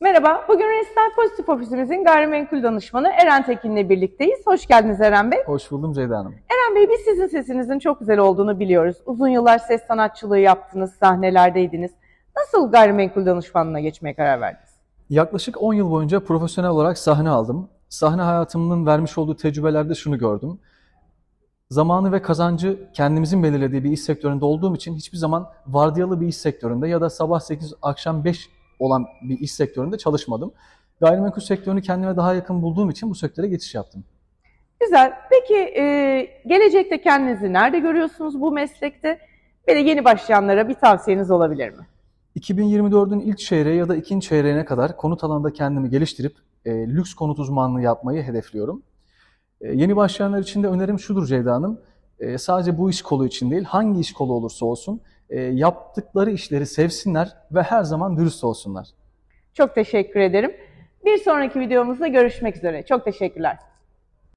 Merhaba, bugün Restel Pozitif Ofisimizin gayrimenkul danışmanı Eren Tekin'le birlikteyiz. Hoş geldiniz Eren Bey. Hoş buldum Ceyda Hanım. Eren Bey, biz sizin sesinizin çok güzel olduğunu biliyoruz. Uzun yıllar ses sanatçılığı yaptınız, sahnelerdeydiniz. Nasıl gayrimenkul danışmanlığına geçmeye karar verdiniz? Yaklaşık 10 yıl boyunca profesyonel olarak sahne aldım. Sahne hayatımın vermiş olduğu tecrübelerde şunu gördüm. Zamanı ve kazancı kendimizin belirlediği bir iş sektöründe olduğum için hiçbir zaman vardiyalı bir iş sektöründe ya da sabah 8 akşam 5 olan bir iş sektöründe çalışmadım. Gayrimenkul sektörünü kendime daha yakın bulduğum için bu sektöre geçiş yaptım. Güzel. Peki e, gelecekte kendinizi nerede görüyorsunuz bu meslekte? Ve de yeni başlayanlara bir tavsiyeniz olabilir mi? 2024'ün ilk çeyreği ya da ikinci çeyreğine kadar konut alanında kendimi geliştirip e, lüks konut uzmanlığı yapmayı hedefliyorum. E, yeni başlayanlar için de önerim şudur Ceyda Hanım. E, sadece bu iş kolu için değil, hangi iş kolu olursa olsun e, yaptıkları işleri sevsinler ve her zaman dürüst olsunlar. Çok teşekkür ederim. Bir sonraki videomuzda görüşmek üzere. Çok teşekkürler.